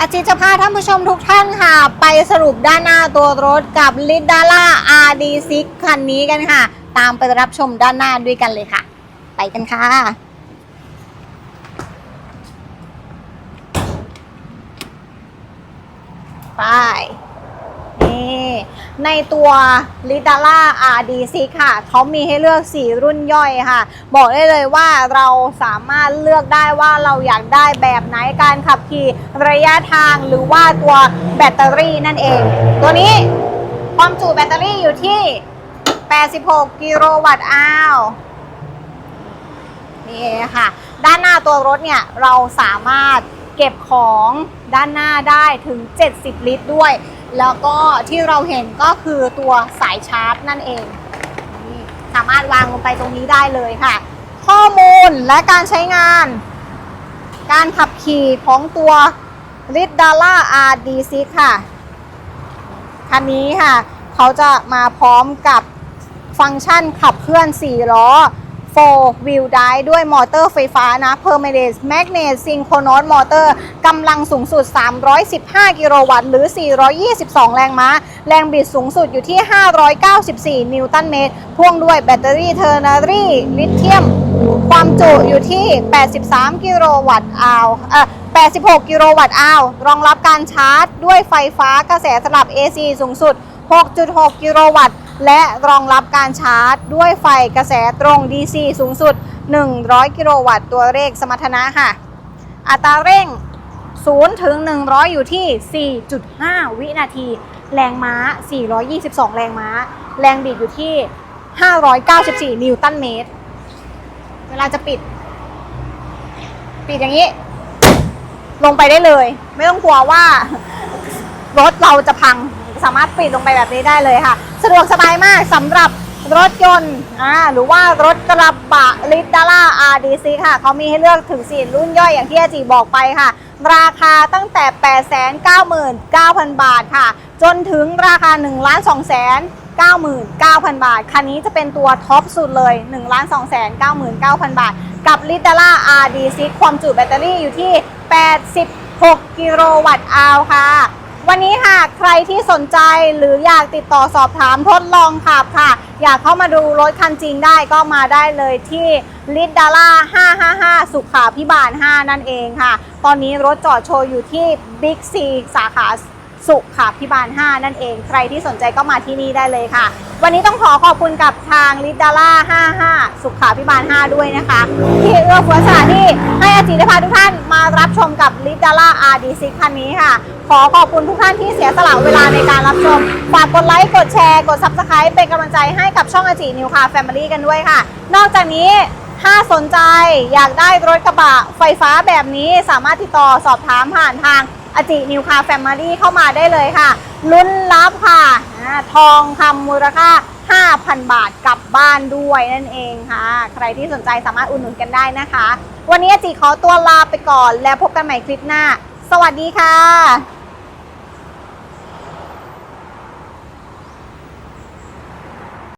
อาจิจะพาท่านผู้ชมทุกท่านค่ะ ไปสรุปด้านหน้าตัวรถกับลิดดาร่า RD6 คันนี้กันค่ะ ตามไปรับชมด้านหน้าด้วยกันเลยค่ะ ไปกันค่ะ ไป ในตัว l i d a l a RD6 ค่ะ เขามีให้เลือก 4 รุ่นย่อยค่ะ บอกได้เลยว่าเราสามารถเลือกได้ว่าเราอยากได้แบบไหนการขับขี่ระยะทางหรือว่าตัวแบตเตอรี่นั่นเอง ตัวนี้ความจุแบตเตอรี่อยู่ที่ 86 กิโลวัตต์อาวนี่ค่ะ ด้านหน้าตัวรถเนี่ยเราสามารถเก็บของด้านหน้าได้ถึง 70 ลิตรด้วย แล้วก็ที่เราเห็นก็คือตัวสายชาร์จนั่นเอง สามารถวางลงไปตรงนี้ได้เลยค่ะ ข้อมูลและการใช้งาน การขับขี่ของตัว r i d d a l a RD6 ค่ะ คันนี้ค่ะ เขาจะมาพร้อมกับฟังก์ชันขับเคลื่อน 4 ล้อ 4 wheel drive ด้วยมอเตอร์ไฟฟ้านะ Permanent Magnet Synchronous Motor กำลังสูงสุด 315 กิโลวัตต์หรือ 422 แรงม้า แรงบิดสูงสุดอยู่ที่ 594 นิวตันเมตร พ่วงด้วยแบตเตอรี่เทอร์นารีลิเธียม ความจุอยู่ที่ 83 กิโลวัตต์อาวเอ่อ86 กิโลวัตต์อาวรองรับการชาร์จด้วยไฟฟ้ากระแสสลับ AC สูงสุด 6.6 กิโลวัตต์ และรองรับการชาร์จด้วยไฟกระแสตรง DC สูงสุด 100 กิโลวัตต์ตัวเลขสมรรถนะค่ะ อัตราเร่ง 0 ถึง 100 อยู่ที่ 4.5 วินาที แรงม้า 422 แรงม้า แรงบิดอยู่ที่ 594 นิวตันเมตร เวลาจะปิด ปิดอย่างนี้ ลงไปได้เลย ไม่ต้องกลัวว่ารถเราจะพัง สามารถปิดลงไปแบบนี้ได้เลยค่ะ สะดวกสบายมากสำหรับรถยนต์อ่าหรือว่ารถกระบะลิดาร่า RDC ค่ะ เขามีให้เลือกถึง 4 รุ่นย่อยอย่างที่อาจีบอกไปค่ะ ราคาตั้งแต่ 899,000 บาทค่ะ จนถึงราคา 1 2 9 9 0 0 0 บาท คันนี้จะเป็นตัวท็อปสุดเลย 1 2 9 9 0 0 0 บาท กับลิดาร่า RD6 ความจุแบตเตอรี่อยู่ที่ 86 กิโลวัตต์อาวค่ะ วันนี้ค่ะใครที่สนใจหรืออยากติดต่อสอบถามทดลองขับค่ะ อยากเข้ามาดูรถคันจริงได้ก็มาได้เลยที่ลิดดาร่า555 สุขาพิบาล 5 นั่นเองค่ะ ตอนนี้รถจอดโชว์อยู่ที่บิ๊กซีสาขา สุขาพิบาล 5 นั่นเอง ใครที่สนใจก็มาที่นี่ได้เลยค่ะ วันนี้ต้องขอขอบคุณกับทางลิดดาร่า55 สุขาพิบาล 5 ด้วยนะคะ ที่เอื้อเฟื้อสถานที่ให้อาจีได้พาทุกท่านมารับชมกับลิดดาร่า RD6 คันนี้ค่ะ ขอขอบคุณทุกท่านที่เสียสละเวลาในการรับชม ฝากกดไลค์ กดแชร์ กด Subscribe เป็นกำลังใจให้กับช่องอาจีนิวคาแฟมิลี่กันด้วยค่ะ นอกจากนี้ถ้าสนใจอยากได้รถกระบะไฟฟ้าแบบนี้สามารถติดต่อสอบถามผ่านทาง อจินิวคาแฟมิลี่เข้ามาได้เลยค่ะ ลุ้นรับค่ะทองคำมูลค่า 5,000 บาทกลับบ้านด้วยนั่นเองค่ะ ใครที่สนใจสามารถอุดหนุนกันได้นะคะ วันนี้อจิขอตัวลาไปก่อน แล้วพบกันใหม่คลิปหน้า สวัสดีค่ะ